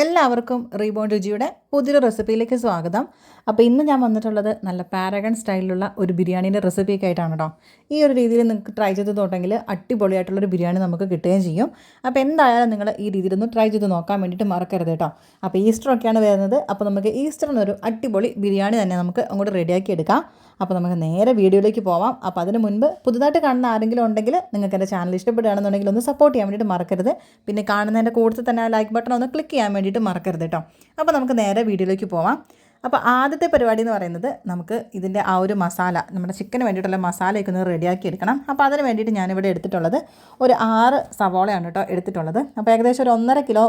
എല്ലാവർക്കും റീബോൺ രുചിയുടെ പുതിയൊരു റെസിപ്പിയിലേക്ക് സ്വാഗതം. അപ്പോൾ ഇന്ന് ഞാൻ വന്നിട്ടുള്ളത് നല്ല പാരഗൺ സ്റ്റൈലിലുള്ള ഒരു ബിരിയാണീന്റെ റെസിപ്പിയൊക്കെ ആയിട്ടാണ് കേട്ടോ ഈ ഒരു രീതിയിൽ നിങ്ങൾക്ക് ട്രൈ ചെയ്ത് തോട്ടെങ്കിൽ അടിപൊളിയായിട്ടുള്ളൊരു ബിരിയാണി നമുക്ക് കിട്ടുകയും ചെയ്യും. അപ്പോൾ എന്തായാലും നിങ്ങൾ ഈ രീതിയിലൊന്ന് ട്രൈ ചെയ്ത് നോക്കാൻ വേണ്ടിയിട്ട് മറക്കരുത് കേട്ടോ അപ്പോൾ ഈസ്റ്റർ ഒക്കെയാണ് വരുന്നത്. അപ്പോൾ നമുക്ക് ഈസ്റ്ററിനൊരു അടിപൊളി ബിരിയാണി തന്നെ നമുക്ക് അങ്ങോട്ട് റെഡിയാക്കി എടുക്കാം. അപ്പോൾ നമുക്ക് നേരെ വീഡിയോയിലേക്ക് പോവാം. അപ്പോൾ അതിന് മുൻപ് പുതുതായിട്ട് കാണുന്ന ആരെങ്കിലും ഉണ്ടെങ്കിൽ നിങ്ങൾക്ക് എന്റെ ചാനൽ ഇഷ്ടപ്പെടുകയാണെന്നുണ്ടെങ്കിൽ ഒന്ന് സപ്പോർട്ട് ചെയ്യാൻ വേണ്ടിയിട്ട് മറക്കരുത്. പിന്നെ കാണുന്നതിന്റെ കൂടുതൽ തന്നെ ലൈക്ക് ബട്ടൺ ഒന്ന് ക്ലിക്ക് ചെയ്യാൻ വേണ്ടിയിട്ട് മറക്കരുത് കേട്ടോ അപ്പോൾ നമുക്ക് നേരെ വീഡിയോയിലേക്ക് പോവാം. അപ്പോൾ ആദ്യത്തെ പരിപാടി എന്ന് പറയുന്നത് നമുക്ക് ഇതിന്റെ ആ ഒരു മസാല നമ്മുടെ ചിക്കന് വേണ്ടിയിട്ടുള്ള മസാലയൊക്കെ ഒന്ന് റെഡിയാക്കി എടുക്കണം. അപ്പോൾ അതിന് വേണ്ടിയിട്ട് ഞാനിവിടെ എടുത്തിട്ടുള്ളത് ഒരു ആറ് സവോളയാണ് കേട്ടോ എടുത്തിട്ടുള്ളത്. അപ്പോൾ ഏകദേശം ഒരു ഒന്നര കിലോ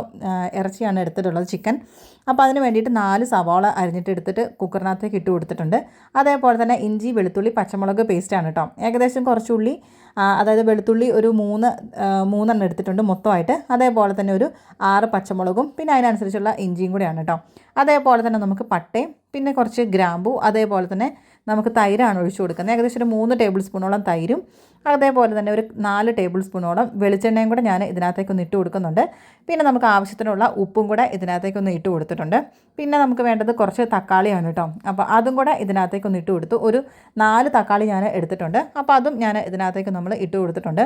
ഇറച്ചിയാണ് എടുത്തിട്ടുള്ളത് ചിക്കൻ അപ്പോൾ അതിന് വേണ്ടിയിട്ട് നാല് സവോള അരിഞ്ഞിട്ട് എടുത്തിട്ട് കുക്കറിനകത്തേക്ക് ഇട്ട് കൊടുത്തിട്ടുണ്ട്. അതേപോലെ തന്നെ ഇഞ്ചി വെളുത്തുള്ളി പച്ചമുളക് പേസ്റ്റാണ് കേട്ടോ ഏകദേശം കുറച്ച് ഉള്ളി ആ, അതായത് വെളുത്തുള്ളി ഒരു മൂന്ന് മൂന്നെണ്ണം എടുത്തിട്ടുണ്ട് മൊത്തമായിട്ട്. അതേപോലെ തന്നെ ഒരു ആറ് പച്ചമുളകും പിന്നെ അതിനനുസരിച്ചുള്ള ഇഞ്ചിയും കൂടെയാണ് കേട്ടോ. അതേപോലെ തന്നെ നമുക്ക് പട്ടയും പിന്നെ കുറച്ച് ഗ്രാമ്പു അതേപോലെ തന്നെ നമുക്ക് തൈരാണ് ഒഴിച്ചു കൊടുക്കുന്നത്. ഏകദേശം ഒരു മൂന്ന് ടേബിൾ സ്പൂണോളം തൈരും അതേപോലെ തന്നെ ഒരു നാല് ടേബിൾ സ്പൂണോളം വെളിച്ചെണ്ണയും കൂടെ ഞാൻ ഇതിനകത്തേക്കൊന്ന് ഇട്ട് കൊടുക്കുന്നുണ്ട്. പിന്നെ നമുക്ക് ആവശ്യത്തിനുള്ള ഉപ്പും കൂടെ ഇതിനകത്തേക്കൊന്ന് ഇട്ട് കൊടുത്തിട്ടുണ്ട്. പിന്നെ നമുക്ക് വേണ്ടത് കുറച്ച് തക്കാളിയാണ് കേട്ടോ. അപ്പോൾ അതും കൂടെ ഇതിനകത്തേക്കൊന്ന് ഇട്ട് കൊടുത്തു. ഒരു നാല് തക്കാളി ഞാൻ എടുത്തിട്ടുണ്ട്. അപ്പോൾ അതും ഞാൻ ഇതിനകത്തേക്ക് നമ്മൾ ഇട്ട് കൊടുത്തിട്ടുണ്ട്.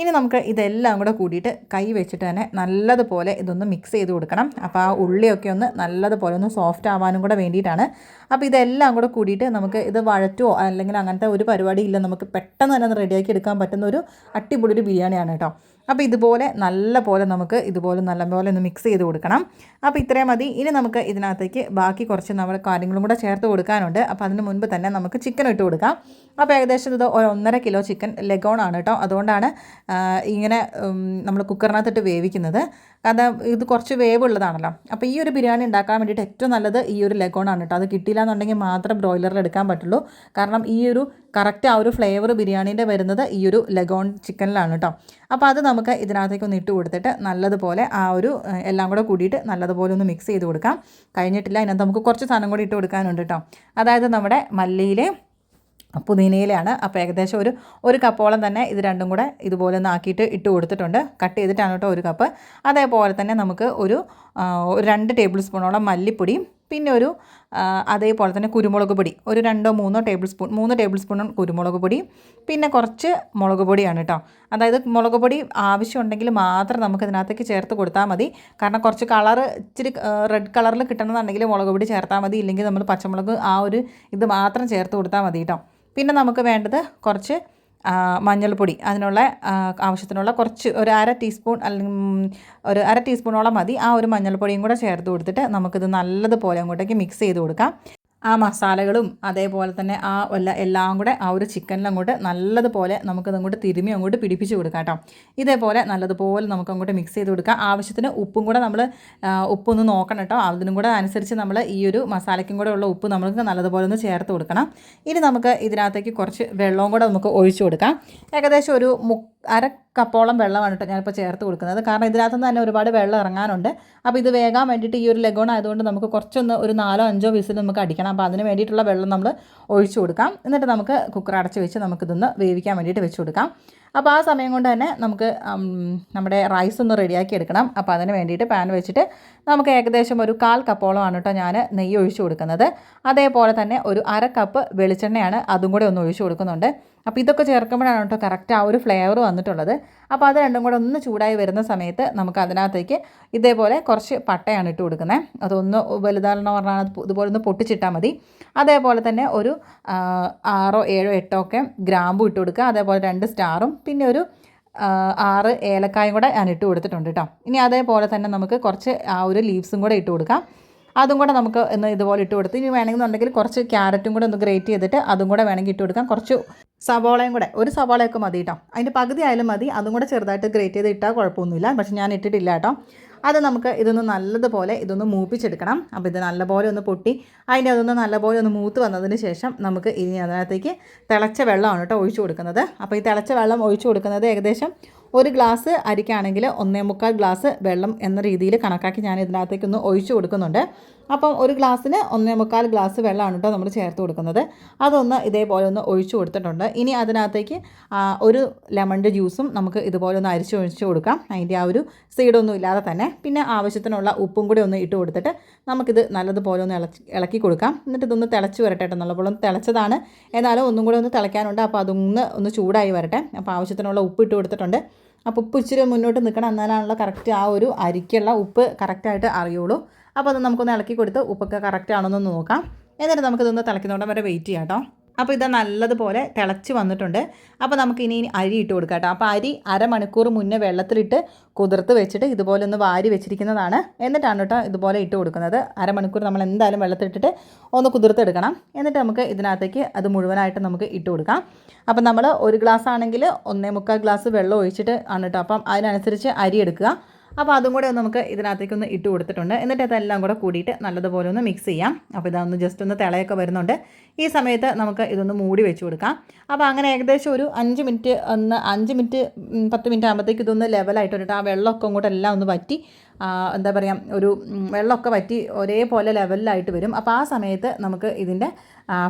ഇനി നമുക്ക് ഇതെല്ലാം കൂടെ കൂടിയിട്ട് കൈ വെച്ചിട്ട് തന്നെ നല്ലതുപോലെ ഇതൊന്ന് മിക്സ് ചെയ്ത് കൊടുക്കണം. അപ്പോൾ ആ ഉള്ളിയൊക്കെ ഒന്ന് നല്ലതുപോലെ ഒന്ന് സോഫ്റ്റ് ആവാനും കൂടെ വേണ്ടിയിട്ടാണ്. അപ്പോൾ ഇതെല്ലാം കൂടെ കൂടിയിട്ട് നമുക്ക് ഇത് വഴറ്റുമോ അല്ലെങ്കിൽ അങ്ങനത്തെ ഒരു പരിപാടി ഇല്ല. നമുക്ക് പെട്ടെന്ന് തന്നെ റെഡിയാക്കി എടുക്കാൻ പറ്റുന്ന ഒരു അടിപൊളി ഒരു ബിരിയാണിയാണ് കേട്ടോ. അപ്പോൾ ഇതുപോലെ നല്ല പോലെ നമുക്ക് ഇതുപോലെ നല്ല പോലെ ഒന്ന് മിക്സ് ചെയ്ത് കൊടുക്കണം. അപ്പോൾ ഇത്രയും മതി. ഇനി നമുക്ക് ഇതിനകത്തേക്ക് ബാക്കി കുറച്ച് നമ്മുടെ കാര്യങ്ങളും കൂടെ ചേർത്ത് കൊടുക്കാനുണ്ട്. അപ്പോൾ അതിന് മുൻപ് തന്നെ നമുക്ക് ചിക്കൻ ഇട്ട് കൊടുക്കാം. അപ്പോൾ ഏകദേശം ഇത് ഒരു ഒന്നര കിലോ ചിക്കൻ ലെഗോൺ ആണ് കേട്ടോ. അതുകൊണ്ടാണ് ഇങ്ങനെ നമ്മൾ കുക്കറിനകത്തിട്ട് വേവിക്കുന്നത്. കാരണം ഇത് കുറച്ച് വേവുള്ളതാണല്ലോ. അപ്പോൾ ഈ ഒരു ബിരിയാണി ഉണ്ടാക്കാൻ വേണ്ടിയിട്ട് ഏറ്റവും നല്ലത് ഈ ഒരു ലെഗോൺ ആണ് കേട്ടോ അത് കിട്ടിയില്ല എന്നുണ്ടെങ്കിൽ മാത്രം ബ്രോയിലറിൽ എടുക്കാൻ പറ്റുള്ളൂ. കാരണം ഈ ഒരു കറക്റ്റ് ആ ഒരു ഫ്ലേവർ ബിരിയാണീന്റെ വരുന്നത് ഈ ഒരു ലെഗോൺ ചിക്കനിലാണ് കേട്ടോ അപ്പോൾ അത് നമുക്ക് ഇതിനകത്തേക്ക് ഒന്ന് ഇട്ട് കൊടുത്തിട്ട് നല്ലതുപോലെ ആ ഒരു എല്ലാം കൂടെ കൂടിയിട്ട് നല്ലതുപോലെ ഒന്ന് മിക്സ് ചെയ്ത് കൊടുക്കാം. കഴിഞ്ഞിട്ടില്ല അതിനകത്ത് നമുക്ക് കുറച്ച് സാധനം കൂടി ഇട്ട് കൊടുക്കാനുണ്ട് കേട്ടോ അതായത് നമ്മുടെ മല്ലിയിലെ പുതിനയിലാണ് അപ്പോൾ ഏകദേശം ഒരു ഒരു കപ്പോളം തന്നെ ഇത് രണ്ടും കൂടെ ഇതുപോലെ ഒന്ന് ആക്കിയിട്ട് ഇട്ട് കൊടുത്തിട്ടുണ്ട്. കട്ട് ചെയ്തിട്ടാണ് കേട്ടോ ഒരു കപ്പ്. അതേപോലെ തന്നെ നമുക്ക് ഒരു രണ്ട് ടേബിൾ സ്പൂണോളം മല്ലിപ്പൊടിയും പിന്നെ ഒരു അതേപോലെ തന്നെ കുരുമുളക് പൊടി. ഒരു രണ്ടോ മൂന്നോ ടേബിൾ സ്പൂൺ മൂന്ന് ടേബിൾ സ്പൂണും കുരുമുളക് പൊടി പിന്നെ കുറച്ച് മുളക് പൊടിയാണ് കേട്ടോ. അതായത് മുളക് പൊടി ആവശ്യമുണ്ടെങ്കിൽ മാത്രം നമുക്ക് ഇതിനകത്തേക്ക് ചേർത്ത് കൊടുത്താൽ മതി. കാരണം കുറച്ച് കളർ ഇച്ചിരി റെഡ് കളറിൽ കിട്ടണമെന്നുണ്ടെങ്കിൽ മുളക് പൊടി ചേർത്താൽ മതി. ഇല്ലെങ്കിൽ നമ്മൾ പച്ചമുളക് ആ ഒരു ഇത് മാത്രം ചേർത്ത് കൊടുത്താൽ മതി കേട്ടോ. പിന്നെ നമുക്ക് വേണ്ടത് കുറച്ച് മഞ്ഞൾപ്പൊടി. അതിനുള്ള ആവശ്യത്തിനുള്ള കുറച്ച് ഒരു അര ടീസ്പൂൺ അല്ലെങ്കിൽ ഒരു അര ടീസ്പൂണോളം മതി. ആ ഒരു മഞ്ഞൾപ്പൊടിയും കൂടെ ചേർത്ത് കൊടുത്തിട്ട് നമുക്കിത് നല്ലതുപോലെ അങ്ങോട്ടേക്ക് മിക്സ് ചെയ്ത് കൊടുക്കാം. ആ മസാലകളും അതേപോലെ തന്നെ ആ വല്ല എല്ലാം കൂടെ ആ ഒരു ചിക്കനിൽ അങ്ങോട്ട് നല്ലതുപോലെ നമുക്കത് അങ്ങോട്ട് തിരുമി അങ്ങോട്ട് പിടിപ്പിച്ച് കൊടുക്കാം കേട്ടോ. ഇതേപോലെ നല്ലതുപോലെ നമുക്ക് അങ്ങോട്ട് മിക്സ് ചെയ്ത് കൊടുക്കാം. ആവശ്യത്തിന് ഉപ്പും കൂടെ നമ്മൾ ഉപ്പൊന്ന് നോക്കണം കേട്ടോ. അതിനും കൂടെ അനുസരിച്ച് നമ്മൾ ഈ ഒരു മസാലയ്ക്കും കൂടെ ഉള്ള ഉപ്പ് നമുക്ക് നല്ലതുപോലെ ഒന്ന് ചേർത്ത് കൊടുക്കണം. ഇനി നമുക്ക് ഇതിനകത്തേക്ക് കുറച്ച് വെള്ളവും കൂടെ നമുക്ക് ഒഴിച്ചു കൊടുക്കാം. ഏകദേശം ഒരു മു അര കപ്പോളം വെള്ളമാണ് കേട്ടോ ഞാനിപ്പോൾ ചേർത്ത് കൊടുക്കുന്നത്. കാരണം ഇതിനകത്ത് നിന്ന് തന്നെ ഒരുപാട് വെള്ളം ഇറങ്ങാനുണ്ട്. അപ്പോൾ ഇത് വേഗം വേണ്ടിയിട്ട് ഈ ഒരു ലഗോൺ ആയതുകൊണ്ട് നമുക്ക് കുറച്ചൊന്ന് ഒരു നാലോ അഞ്ചോ വിസിൽ നമുക്ക് അടിക്കണം. അപ്പോൾ അതിന് വേണ്ടിയിട്ടുള്ള വെള്ളം നമ്മൾ ഒഴിച്ചു കൊടുക്കാം. എന്നിട്ട് നമുക്ക് കുക്കർ അടച്ച് വെച്ച് നമുക്കിതൊന്ന് വേവിക്കാൻ വേണ്ടിയിട്ട് വെച്ച് കൊടുക്കാം. അപ്പോൾ ആ സമയം കൊണ്ട് തന്നെ നമുക്ക് നമ്മുടെ റൈസ് ഒന്ന് റെഡിയാക്കി എടുക്കണം. അപ്പോൾ അതിന് വേണ്ടിയിട്ട് പാൻ വെച്ചിട്ട് നമുക്ക് ഏകദേശം ഒരു കാൽ കപ്പോളമാണ് കേട്ടോ ഞാൻ നെയ്യ് ഒഴിച്ചു കൊടുക്കുന്നത്. അതേപോലെ തന്നെ ഒരു അര കപ്പ് വെളിച്ചെണ്ണയാണ് അതും കൂടെ ഒന്ന് ഒഴിച്ചു കൊടുക്കുന്നുണ്ട്. അപ്പോൾ ഇതൊക്കെ ചേർക്കുമ്പോഴാണ് കേട്ടോ കറക്റ്റ് ആ ഒരു ഫ്ലേവർ വന്നിട്ടുള്ളത്. അപ്പോൾ അത് രണ്ടും കൂടെ ഒന്ന് ചൂടായി വരുന്ന സമയത്ത് നമുക്ക് അതിനകത്തേക്ക് ഇതേപോലെ കുറച്ച് പട്ടയാണ് ഇട്ട് കൊടുക്കുന്നത് അതൊന്ന് വലുതാണെന്ന് പറഞ്ഞാൽ ഇതുപോലെ ഒന്ന് പൊട്ടിച്ചിട്ടാൽ മതി. അതേപോലെ തന്നെ ഒരു ആറോ ഏഴോ എട്ടോ ഒക്കെ ഗ്രാമ്പും ഇട്ട് കൊടുക്കുക. അതേപോലെ രണ്ട് സ്റ്റാറും പിന്നെ ഒരു ആറ് ഏലക്കായും കൂടെ ഞാൻ ഇട്ട് കൊടുത്തിട്ടുണ്ട് കേട്ടോ. ഇനി അതേപോലെ തന്നെ നമുക്ക് കുറച്ച് ആ ഒരു ലീവ്സും കൂടെ ഇട്ട് കൊടുക്കാം. അതും കൂടെ നമുക്ക് ഒന്ന് ഇതുപോലെ ഇട്ട് കൊടുത്ത് ഇനി വേണമെന്നുണ്ടെങ്കിൽ കുറച്ച് ക്യാരറ്റും കൂടെ ഒന്ന് ഗ്രേറ്റ് ചെയ്തിട്ട് അതും കൂടെ വേണമെങ്കിൽ ഇട്ട് കൊടുക്കാം. കുറച്ച് സവോളയും കൂടെ ഒരു സവോളയൊക്കെ മതി കേട്ടോ അതിന്റെ പകുതി ആയാലും മതി. അതും കൂടെ ചെറുതായിട്ട് ഗ്രേറ്റ് ചെയ്ത് ഇട്ടാൽ കുഴപ്പമൊന്നുമില്ല. പക്ഷെ ഞാൻ ഇട്ടിട്ടില്ല കേട്ടോ അത് നമുക്ക് ഇതൊന്ന് നല്ലതുപോലെ ഇതൊന്ന് മൂപ്പിച്ചെടുക്കണം. അപ്പോൾ ഇത് നല്ലപോലെ ഒന്ന് പൊട്ടി. അതിന്റെ അതൊന്ന് നല്ലപോലെ ഒന്ന് മൂത്ത് വന്നതിന് ശേഷം നമുക്ക് ഇനി അതിനകത്തേക്ക് തിളച്ച വെള്ളമാണ് കേട്ടോ ഒഴിച്ചു കൊടുക്കുന്നത്. അപ്പോൾ ഈ തിളച്ച വെള്ളം ഒഴിച്ചു കൊടുക്കുന്നത് ഏകദേശം ഒരു ഗ്ലാസ് അരിക്കാണെങ്കിൽ ഒന്നേ മുക്കാൽ ഗ്ലാസ് വെള്ളം എന്ന രീതിയിൽ കണക്കാക്കി ഞാൻ ഇതിനകത്തേക്കൊന്ന് ഒഴിച്ചു കൊടുക്കുന്നുണ്ട്. അപ്പം ഒരു ഗ്ലാസ്സിന് ഒന്നേ മുക്കാൽ ഗ്ലാസ് വെള്ളമാണ് കേട്ടോ നമ്മൾ ചേർത്ത് കൊടുക്കുന്നത്. അതൊന്ന് ഇതേപോലെ ഒന്ന് ഒഴിച്ചു കൊടുത്തിട്ടുണ്ട്. ഇനി അതിനകത്തേക്ക് ഒരു ലെമണിന്റെ ജ്യൂസും നമുക്ക് ഇതുപോലെ ഒന്ന് അരിച്ച് ഒഴിച്ച് കൊടുക്കാം. അതിന്റെ ആ ഒരു സീഡൊന്നും ഇല്ലാതെ തന്നെ. പിന്നെ ആവശ്യത്തിനുള്ള ഉപ്പും കൂടി ഒന്ന് ഇട്ട് കൊടുത്തിട്ട് നമുക്കിത് നല്ലതുപോലെ ഒന്ന് ഇളക്കി ഇളക്കി കൊടുക്കാം. എന്നിട്ട് ഇതൊന്ന് തിളച്ച് വരട്ടെ കേട്ടോ. നല്ലപോലെ തിളച്ചതാണ്. എന്നാലും ഒന്നും കൂടി ഒന്ന് തിളയ്ക്കാനുണ്ട്. അപ്പോൾ അതൊന്ന് ഒന്ന് ചൂടായി വരട്ടെ. അപ്പോൾ ആവശ്യത്തിനുള്ള ഉപ്പ് ഇട്ട് കൊടുത്തിട്ടുണ്ട്. അപ്പോൾ ഉപ്പ് ഇച്ചിരി മുന്നോട്ട് നിൽക്കണം എന്നാലാണല്ലോ കറക്റ്റ് ആ ഒരു അരിക്കുള്ള ഉപ്പ് കറക്റ്റായിട്ട് അറിയുള്ളൂ. അപ്പോൾ അത് നമുക്കൊന്ന് ഇളക്കി കൊടുത്ത് ഉപ്പൊക്കെ കറക്റ്റ് ആണെന്നൊന്ന് നോക്കാം. എന്നിട്ട് നമുക്കിതൊന്ന് തിളയ്ക്കുന്നോണ്ടം വരെ വെയിറ്റ് ചെയ്യാം കേട്ടോ. അപ്പോൾ ഇത് നല്ലതുപോലെ തിളച്ച് വന്നിട്ടുണ്ട്. അപ്പോൾ നമുക്ക് ഇനി അരി ഇട്ട് കൊടുക്കാം കേട്ടോ. അപ്പോൾ അരി അരമണിക്കൂർ മുന്നേ വെള്ളത്തിലിട്ട് കുതിർത്ത് വെച്ചിട്ട് ഇതുപോലെ ഒന്ന് വാരി വെച്ചിരിക്കുന്നതാണ്. എന്നിട്ടാണ് കേട്ടോ ഇതുപോലെ ഇട്ട് കൊടുക്കുന്നത്. അരമണിക്കൂർ നമ്മൾ എന്തായാലും വെള്ളത്തിലിട്ടിട്ട് ഒന്ന് കുതിർത്തെടുക്കണം. എന്നിട്ട് നമുക്ക് ഇതിനകത്തേക്ക് അത് മുഴുവനായിട്ട് നമുക്ക് ഇട്ട് കൊടുക്കാം. അപ്പം നമ്മൾ ഒരു ഗ്ലാസ് ആണെങ്കിൽ ഒന്നേ മുക്കാൽ ഗ്ലാസ് വെള്ളം ഒഴിച്ചിട്ട് ആണ് കേട്ടോ. അപ്പം അതിനനുസരിച്ച് അരി എടുക്കുക. അപ്പോൾ അതും കൂടെ ഒന്ന് നമുക്ക് ഇതിനകത്തേക്ക് ഒന്ന് ഇട്ട് കൊടുത്തിട്ടുണ്ട്. എന്നിട്ട് അതെല്ലാം കൂടെ കൂടിയിട്ട് നല്ലതുപോലെ ഒന്ന് മിക്സ് ചെയ്യാം. അപ്പോൾ ഇതൊന്ന് ജസ്റ്റ് ഒന്ന് തിളയൊക്കെ വരുന്നുണ്ട്. ഈ സമയത്ത് നമുക്ക് ഇതൊന്ന് മൂടി വെച്ച് കൊടുക്കാം. അപ്പോൾ അങ്ങനെ ഏകദേശം ഒരു അഞ്ച് മിനിറ്റ് ഒന്ന് അഞ്ച് മിനിറ്റ് പത്ത് മിനിറ്റ് ആകുമ്പോഴത്തേക്ക് ഇതൊന്ന് ലെവലായിട്ട് ആ വെള്ളമൊക്കെ അങ്ങോട്ട് എല്ലാം ഒന്ന് പറ്റി എന്താ പറയുക ഒരു വെള്ളമൊക്കെ പറ്റി ഒരേപോലെ ലെവലിലായിട്ട് വരും. അപ്പോൾ ആ സമയത്ത് നമുക്ക് ഇതിന്റെ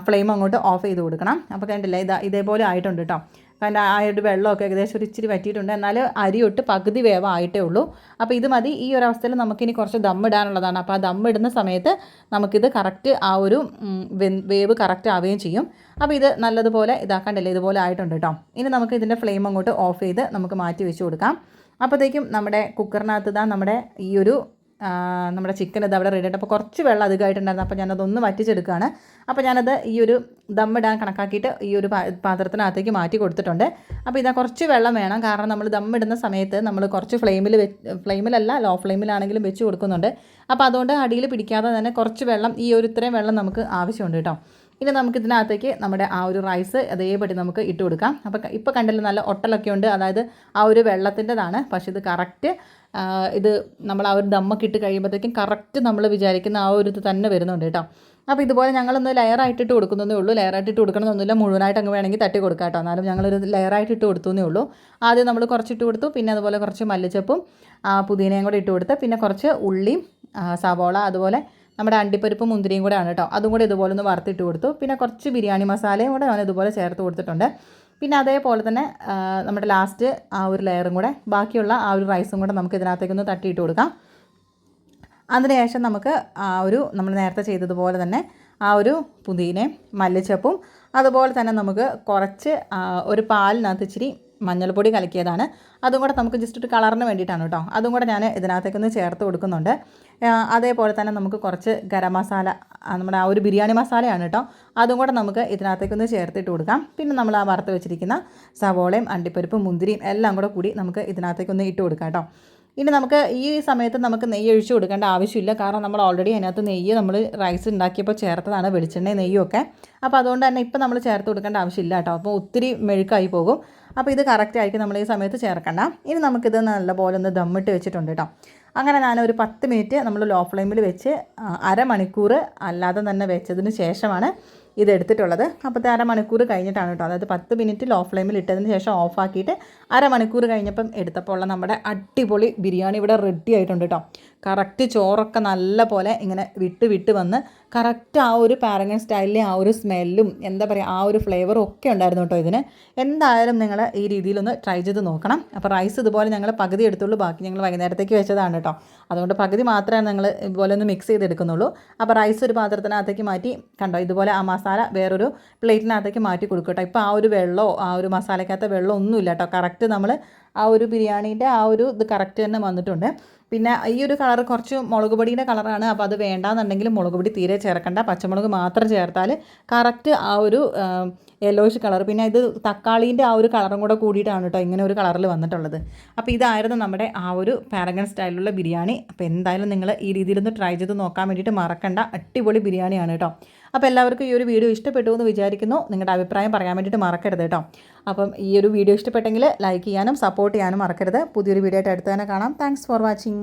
ഫ്ലെയിം അങ്ങോട്ട് ഓഫ് ചെയ്ത് കൊടുക്കണം. അപ്പോൾ കണ്ടില്ലേ ഇതാ ഇതേപോലെ ആയിട്ടുണ്ട് കേട്ടോ കാരണം ആയിട്ട് വെള്ളമൊക്കെ ഏകദേശം ഒരു ഇച്ചിരി വറ്റിയിട്ടുണ്ട്. എന്നാൽ അരിയൊട്ട് പകുതി വേവായിട്ടേ ഉള്ളൂ. അപ്പോൾ ഇത് മതി. ഈ ഒരു അവസ്ഥയിൽ നമുക്കിനി കുറച്ച് ദമ്മിടാനുള്ളതാണ് അപ്പോൾ ആ ദമ്മിടുന്ന സമയത്ത് നമുക്കിത് കറക്റ്റ് ആ ഒരു വേവ് കറക്റ്റ് ആവുകയും ചെയ്യും. അപ്പോൾ ഇത് നല്ലതുപോലെ ഇതാക്കാണ്ടല്ലേ? ഇതുപോലെ ആയിട്ടുണ്ട് കേട്ടോ. ഇനി നമുക്ക് ഇതിന്റെ ഫ്ലെയിം അങ്ങോട്ട് ഓഫ് ചെയ്ത് നമുക്ക് മാറ്റി വെച്ച് കൊടുക്കാം. അപ്പോഴത്തേക്കും നമ്മുടെ കുക്കറിനകത്ത് നമ്മുടെ ഈ ഒരു നമ്മുടെ ചിക്കൻ ഇത് അവിടെ റെഡി ആയിട്ട്. അപ്പോൾ കുറച്ച് വെള്ളം അധികമായിട്ടുണ്ടായിരുന്നു. അപ്പോൾ ഞാനതൊന്ന് വറ്റിച്ചെടുക്കുകയാണ്. അപ്പോൾ ഞാനത് ഈ ഒരു ദം ഇടാൻ കണക്കാക്കിയിട്ട് ഈ ഒരു പാത്രത്തിനകത്തേക്ക് മാറ്റി കൊടുത്തിട്ടുണ്ട്. അപ്പോൾ ഇതാ കുറച്ച് വെള്ളം വേണം. കാരണം നമ്മൾ ദം ഇടുന്ന സമയത്ത് നമ്മൾ കുറച്ച് ഫ്ലെയിമിൽ ഫ്ലെയിമിലല്ല ലോ ഫ്ലെയിമിലാണെങ്കിലും വെച്ച് കൊടുക്കുന്നുണ്ട്. അപ്പോൾ അതുകൊണ്ട് അടിയിൽ പിടിക്കാതെ തന്നെ കുറച്ച് വെള്ളം ഈ ഒരു ഇത്രയും വെള്ളം നമുക്ക് ആവശ്യമുണ്ട് കേട്ടോ. ഇനി നമുക്ക് ഇതിനകത്തേക്ക് നമ്മുടെ ആ ഒരു റൈസ് അതേപടി നമുക്ക് ഇട്ട് കൊടുക്കാം. അപ്പോൾ ഇപ്പോൾ കണ്ടല്ലോ നല്ല ഒട്ടലൊക്കെ ഉണ്ട്. അതായത് ആ ഒരു വെള്ളത്തിന്റെതാണ്. പക്ഷേ ഇത് കറക്റ്റ് ഇത് നമ്മൾ ആ ഒരു ദമ്മൊക്കെ ഇട്ട് കഴിയുമ്പോഴത്തേക്കും കറക്റ്റ് നമ്മൾ വിചാരിക്കുന്ന ആ ഒരു ഇത് തന്നെ വരുന്നുണ്ട് കേട്ടോ. അപ്പോൾ ഇതുപോലെ ഞങ്ങളൊന്ന് ലെയറായിട്ട് ഇട്ട് കൊടുക്കുന്നതേ ഉള്ളൂ. ലെയറായിട്ട് ഇട്ട് കൊടുക്കണമെന്നൊന്നുമില്ല മുഴുവനായിട്ട് അങ്ങ് വേണമെങ്കിൽ തട്ടി കൊടുക്കാം കേട്ടോ എന്നാലും ഞങ്ങളൊരു ലെയറായിട്ട് ഇട്ട് കൊടുത്തേ ഉള്ളൂ. ആദ്യം നമ്മൾ കുറച്ചിട്ട് കൊടുത്തു. പിന്നെ അതുപോലെ കുറച്ച് മല്ലിച്ചപ്പും പുതിനയും കൂടെ ഇട്ട് കൊടുത്ത്. പിന്നെ കുറച്ച് ഉള്ളിയും സവോള അതുപോലെ നമ്മുടെ അണ്ടിപ്പരിപ്പ് മുന്തിരിയും കൂടെ ആണ് കേട്ടോ. അതും കൂടെ ഇതുപോലെ ഒന്ന് വറുത്തിട്ട് കൊടുത്തു. പിന്നെ കുറച്ച് ബിരിയാണി മസാലയും കൂടെ ഞാൻ ഇതുപോലെ ചേർത്ത് കൊടുത്തിട്ടുണ്ട്. പിന്നെ അതേപോലെ തന്നെ നമ്മുടെ ലാസ്റ്റ് ആ ഒരു ലെയറും കൂടെ ബാക്കിയുള്ള ആ ഒരു റൈസും കൂടെ നമുക്ക് ഇതിനകത്തേക്കൊന്ന് തട്ടിയിട്ട് കൊടുക്കാം. അതിനുശേഷം നമുക്ക് ആ ഒരു നമ്മൾ നേരത്തെ ചെയ്തതുപോലെ തന്നെ ആ ഒരു പുതിനയും മല്ലിച്ചപ്പും അതുപോലെ തന്നെ നമുക്ക് കുറച്ച് ഒരു പാലിനകത്ത് ഇച്ചിരി മഞ്ഞൾപ്പൊടി കലക്കിയതാണ്. അതും കൂടെ നമുക്ക് ജസ്റ്റ് ഒരു കളറിന് വേണ്ടിയിട്ടാണ് കേട്ടോ. അതും കൂടെ ഞാൻ ഇതിനകത്തേക്കൊന്ന് ചേർത്ത് കൊടുക്കുന്നുണ്ട്. അതേപോലെ തന്നെ നമുക്ക് കുറച്ച് ഗരം മസാല നമ്മുടെ ആ ഒരു ബിരിയാണി മസാലയാണ് കേട്ടോ. അതും കൂടെ നമുക്ക് ഇതിനകത്തേക്കൊന്ന് ചേർത്തിട്ട് കൊടുക്കാം. പിന്നെ നമ്മൾ ആ വറുത്ത് വെച്ചിരിക്കുന്ന സവോളയും അണ്ടിപ്പരിപ്പും മുന്തിരിയും എല്ലാം കൂടെ കൂടി നമുക്ക് ഇതിനകത്തേക്കൊന്ന് ഇട്ട് കൊടുക്കാം കേട്ടോ. ഇനി നമുക്ക് ഈ സമയത്ത് നമുക്ക് നെയ്യ് ഒഴിച്ചു കൊടുക്കേണ്ട ആവശ്യമില്ല. കാരണം നമ്മൾ ഓൾറെഡി അതിനകത്ത് നെയ്യ് നമ്മൾ റൈസ് ഉണ്ടാക്കിയപ്പോൾ ചേർത്തതാണ് വെളിച്ചെണ്ണ നെയ്യൊക്കെ. അപ്പോൾ അതുകൊണ്ട് തന്നെ ഇപ്പോൾ നമ്മൾ ചേർത്ത് കൊടുക്കേണ്ട ആവശ്യമില്ല കേട്ടോ. അപ്പോൾ ഒത്തിരി മെഴുക്കായി പോകും. അപ്പോൾ ഇത് കറക്റ്റ് നമ്മൾ ഈ സമയത്ത് ചേർക്കണ്ട. ഇനി നമുക്കിത് നല്ലപോലെ ഒന്ന് ദമ്മിട്ട് വെച്ചിട്ടുണ്ട് കേട്ടോ. അങ്ങനെ ഞാൻ ഒരു പത്ത് മിനിറ്റ് നമ്മൾ ലോ ഫ്ലെയിമിൽ വെച്ച് അരമണിക്കൂർ അല്ലാതെ തന്നെ വെച്ചതിന് ശേഷമാണ് ഇത് എടുത്തിട്ടുള്ളത് അപ്പോഴത്തെ അരമണിക്കൂർ കഴിഞ്ഞിട്ടാണ് കേട്ടോ. അതായത് പത്ത് മിനിറ്റ് ലോ ഫ്ലെയിമിൽ ഇട്ടതിന് ശേഷം ഓഫാക്കിയിട്ട് അരമണിക്കൂർ കഴിഞ്ഞപ്പം എടുത്തപ്പോൾ ഉള്ള നമ്മുടെ അടിപൊളി ബിരിയാണി ഇവിടെ റെഡി ആയിട്ടുണ്ട് കേട്ടോ. കറക്റ്റ് ചോറൊക്കെ നല്ല പോലെ ഇങ്ങനെ വിട്ട് വിട്ട് വന്ന് കറക്റ്റ് ആ ഒരു പാരങ്ങൻ സ്റ്റൈലിലെ ആ ഒരു സ്മെല്ലും എന്താ പറയുക ആ ഒരു ഫ്ലേവറും ഒക്കെ ഉണ്ടായിരുന്നു കേട്ടോ ഇതിന്. എന്തായാലും നിങ്ങൾ ഈ രീതിയിലൊന്ന് ട്രൈ ചെയ്ത് നോക്കണം. അപ്പോൾ റൈസ് ഇതുപോലെ ഞങ്ങൾ പകുതി എടുത്തുള്ളൂ. ബാക്കി ഞങ്ങൾ വൈകുന്നേരത്തേക്ക് വെച്ചതാണ് കേട്ടോ. അതുകൊണ്ട് പകുതി മാത്രമേ ഞങ്ങൾ ഇതുപോലെ ഒന്ന് മിക്സ് ചെയ്തെടുക്കുന്നുള്ളൂ. അപ്പോൾ റൈസ് ഒരു പാത്രത്തിനകത്തേക്ക് മാറ്റി കണ്ടോ ഇതുപോലെ ആ മസാല വേറൊരു പ്ലേറ്റിനകത്തേക്ക് മാറ്റി കൊടുക്കും കേട്ടോ. ഇപ്പോൾ ആ ഒരു വെള്ളമോ ആ ഒരു മസാലയ്ക്കകത്ത് വെള്ളം ഒന്നുമില്ല കേട്ടോ. കറക്റ്റ് നമ്മൾ ആ ഒരു ബിരിയാണീന്റെ ആ ഒരു ഇത് കറക്റ്റ് തന്നെ വന്നിട്ടുണ്ട്. പിന്നെ ഈ ഒരു കളർ കുറച്ച് മുളക് പൊടിയുടെ കളറാണ്. അപ്പോൾ അത് വേണ്ടാന്നുണ്ടെങ്കിൽ മുളക് പൊടി തീരെ ചേർക്കണ്ട. പച്ചമുളക് മാത്രം ചേർത്താൽ കറക്റ്റ് ആ ഒരു യെല്ലോയിഷ് കളർ പിന്നെ ഇത് തക്കാളീന്റെ ആ ഒരു കളറും കൂടെ കൂടിയിട്ടാണ് കേട്ടോ ഇങ്ങനെ ഒരു കളറിൽ വന്നിട്ടുള്ളത്. അപ്പോൾ ഇതായിരുന്നു നമ്മുടെ ആ ഒരു പാരഗൺ സ്റ്റൈലിലുള്ള ബിരിയാണി. അപ്പോൾ എന്തായാലും നിങ്ങൾ ഈ രീതിയിലൊന്ന് ട്രൈ ചെയ്ത് നോക്കാൻ വേണ്ടിയിട്ട് മറക്കണ്ട. അടിപൊളി ബിരിയാണിയാണ് കേട്ടോ. അപ്പോൾ എല്ലാവർക്കും ഈ ഒരു വീഡിയോ ഇഷ്ടപ്പെട്ടു എന്ന് വിചാരിക്കുന്നു. നിങ്ങളുടെ അഭിപ്രായം പറയാൻ വേണ്ടിയിട്ട് മറക്കരുത് കേട്ടോ. അപ്പം ഈ ഒരു വീഡിയോ ഇഷ്ടപ്പെട്ടെങ്കിൽ ലൈക്ക് ചെയ്യാനും സപ്പോർട്ട് ചെയ്യാനും മറക്കരുത്. പുതിയൊരു വീഡിയോ ആയിട്ട് അടുത്ത് തന്നെ കാണാം. Thanks for watching